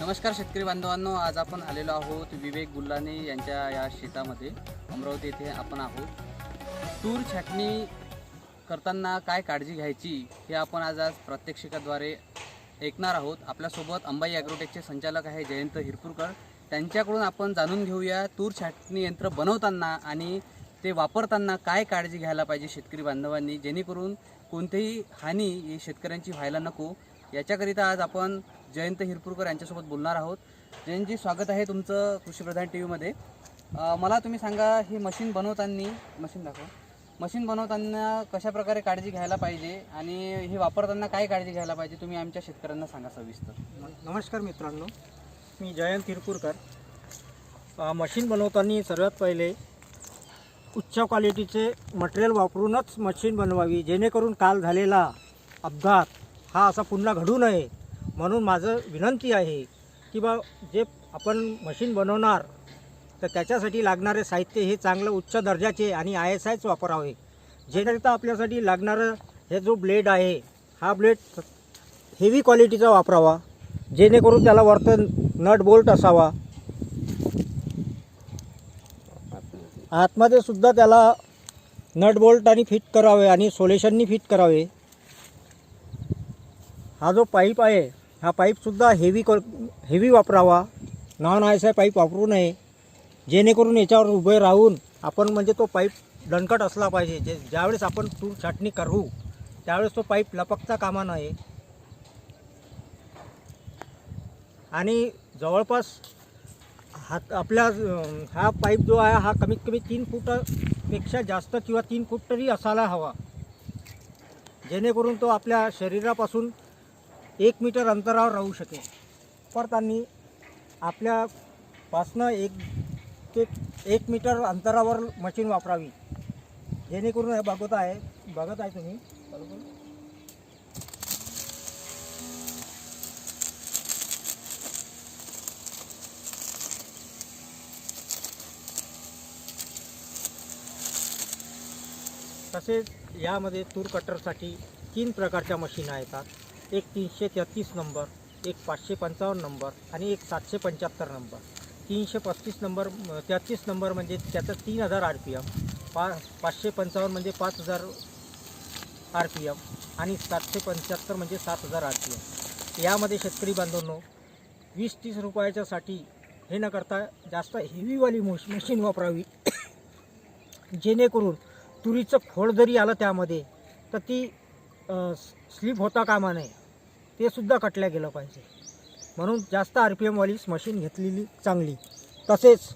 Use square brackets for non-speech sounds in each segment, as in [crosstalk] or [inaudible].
नमस्कार शेतकरी बांधवांनो आज आपण आलेलो आहोत विवेक गुल्लाने यांच्या या शेतामध्ये. अमरावती येथे आपण आहोत. तूर छाटणी करताना काय काळजी घ्यायची हे आपण आज आज प्रात्यक्षिकाद्वारे ऐकणार आहोत. आपल्यासोबत अंबाई ॲग्रोटेकचे संचालक आहे जयंत हिरपूरकर. त्यांच्याकडून आपण जाणून घेऊया तूर छाटणी यंत्र बनवताना आणि ते वापरताना काय काळजी घ्यायला पाहिजे शेतकरी बांधवांनी जेणेकरून कोणतीही हानी ही शेतकऱ्यांची व्हायला नको. याच्याकरिता आज आपण जयंत हिरपूरकर यांच्यासोबत बोलणार आहोत. जयंतजी स्वागत आहे तुमचं कृषीप्रधान टी व्हीमध्ये मला तुम्ही सांगा हे मशीन बनवताना मशीन दाखवा. मशीन बनवताना कशा प्रकारे काळजी घ्यायला पाहिजे आणि हे वापरताना काय काळजी घ्यायला पाहिजे तुम्ही आमच्या शेतकऱ्यांना सांगा सविस्तर. नमस्कार मित्रांनो मी जयंत हिरपूरकर. मशीन बनवताना सर्वात पहिले उच्च क्वालिटीचे मटेरियल वापरूनच मशीन बनवावी जेणेकरून काल झालेला अपघात हा असा पुन्हा घडू नये. म्हणून माझं विनंती आहे की बा जे आपण मशीन बनवणार तर त्याच्यासाठी लागणारे साहित्य हे चांगलं उच्च दर्जाचे आणि आय एस आयच वापरावे. जेणेकरता आपल्यासाठी लागणारं हे जो ब्लेड आहे हा ब्लेड हेवी क्वालिटीचा वापरावा जेणेकरून त्याला वरतं नट बोल्ट असावा. आतमध्ये सुद्धा त्याला नट बोल्ट आणि फिट करावे आणि सोलेशननी फिट करावे. हा जो पाईप आहे हा पाईपसुद्धा हेवी क हेवी वापरावा. नॉन आय पाईप वापरू नये. जेणेकरून याच्यावर उभे राहून आपण म्हणजे तो पाईप दणकट असला पाहिजे. जे ज्यावेळेस आपण तूर छाटणी करू त्यावेळेस तो पाईप लपकता कामा नये. आणि जवळपास हात आपल्या हा पाईप जो आहे हा कमीत कमी तीन फूटपेक्षा जास्त किंवा तीन फूट तरी असायला हवा. जेणेकरून तो आपल्या शरीरापासून एक मीटर अंतरावर राहू शकेल. परतांनी आपल्यापासनं एक ते एक मीटर अंतरावर मशीन वापरावी. जेणेकरून हे बघत आहे बघत आहे तुम्ही. बरोबर तसेच यामध्ये तूर कटरसाठी तीन प्रकारच्या मशीन येतात. एक तीनशे तेहतीस नंबर एक पाचशे पंचावन्न नंबर आणि एक सातशे पंच्याहत्तर नंबर. तीनशे पस्तीस नंबर तेहतीस नंबर म्हणजे त्याचं तीन हजार आर पी एम पा पाचशे पंचावन्न म्हणजे पाच हजार आर पी एम आणि सातशे पंच्याहत्तर म्हणजे सात हजार आर पी एम यामध्ये शेतकरी बांधवांनो वीस तीस रुपयाच्यासाठी हे न करता जास्त हेवीवाली मोश मशीन वापरावी. [coughs] जेणेकरून तुरीचं खोड जरी आलं त्यामध्ये तर ती स्लिप होता कामा नये. ते सुद्धा कटल्या गेलं पाहिजे. म्हणून जास्त आर पी एमवालीच मशीन घेतलेली चांगली. तसेच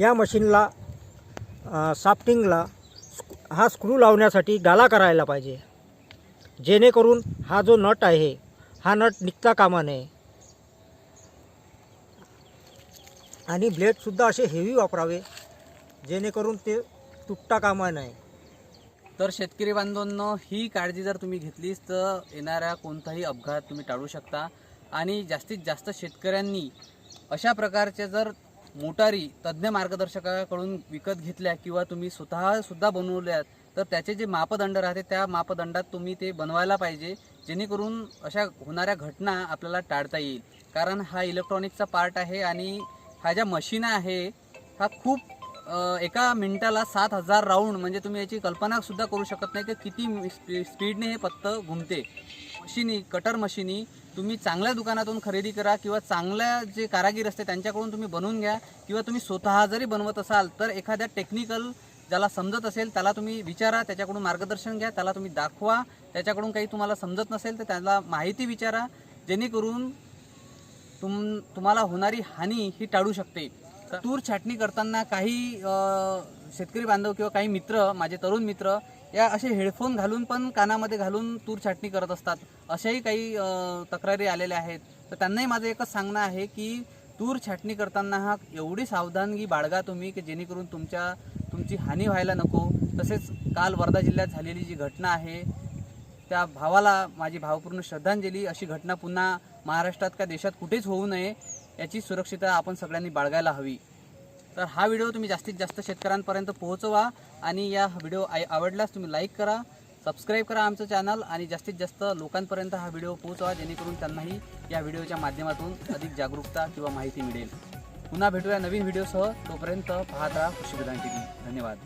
या मशीनला साफ्टिंगला हा स्क्रू लावण्यासाठी गाला करायला पाहिजे. जेणेकरून हा जो नट आहे हा नट निघता कामा नये. आणि ब्लेडसुद्धा असे हेवी वापरावे जेणेकरून ते तुटता कामा नये. तर शेतकरी बांधवांनो ही काळजी जर तुम्ही घेतलीच तर येणाऱ्या कोणताही अपघात तुम्ही टाळू शकता. आणि जास्तीत जास्त शेतकऱ्यांनी अशा प्रकारच्या जर मोटारी तज्ज्ञ मार्गदर्शकाकडून विकत घेतल्या किंवा तुम्ही स्वतःसुद्धा बनवल्यात तर त्याचे जे मापदंड राहते त्या मापदंडात तुम्ही ते बनवायला पाहिजे जेणेकरून अशा होणाऱ्या घटना आपल्याला टाळता येईल. कारण हा इलेक्ट्रॉनिकचा पार्ट आहे आणि हा ज्या मशीन आहे हा खूप एका मिनिटाला सात हजार राऊंड म्हणजे तुम्ही याची कल्पना सुद्धा करू शकत नाही की किती स्पी- स्पीडने हे पत्तं घुमते. मशिनी कटर मशिनी तुम्ही चांगल्या दुकानातून खरेदी करा किंवा चांगल्या जे कारागीर असते त्यांच्याकडून तुम्ही बनवून घ्या किंवा तुम्ही स्वतः जरी बनवत असाल तर एखाद्या टेक्निकल ज्याला समजत असेल त्याला तुम्ही विचारा त्याच्याकडून मार्गदर्शन घ्या त्याला तुम्ही दाखवा. त्याच्याकडून काही तुम्हाला समजत नसेल तर त्याला माहिती विचारा जेणेकरून तुम तुम्हाला होणारी हानी ही टाळू शकते. तर तूर छाटणी करताना काही शेतकरी बांधव किंवा काही मित्र माझे तरुण मित्र या असे हेडफोन घालून पण कानामध्ये घालून तूर छाटणी करत असतात. अशाही काही तक्रारी आलेल्या आहेत. तर त्यांनाही माझं एकच सांगणं आहे की तूर छाटणी करताना हा एवढी सावधानगी बाळगा तुम्ही की जेणेकरून तुमच्या तुमची हानी व्हायला नको. तसेच काल वर्धा जिल्ह्यात झालेली जी घटना आहे त्या भावाला माझी भावपूर्ण श्रद्धांजली अशी घटना पुन्हा महाराष्ट्रात का देशात कुठेच होऊ नये याची सुरक्षितता आपण सगळ्यांनी बाळगायला हवी. तर हा व्हिडिओ तुम्ही जास्तीत जास्त शेतकऱ्यांपर्यंत पोहोचवा आणि या व्हिडिओ आय- आवडल्यास तुम्ही लाईक करा सबस्क्राईब करा आमचं चॅनल आणि जास्तीत जास्त लोकांपर्यंत हा व्हिडिओ पोहोचवा जेणेकरून त्यांनाही या व्हिडिओच्या माध्यमातून अधिक जागरूकता किंवा माहिती मिळेल. पुन्हा भेटूया नवीन व्हिडिओसह. तोपर्यंत पाहत राहा कृषी विधान टी धन्यवाद.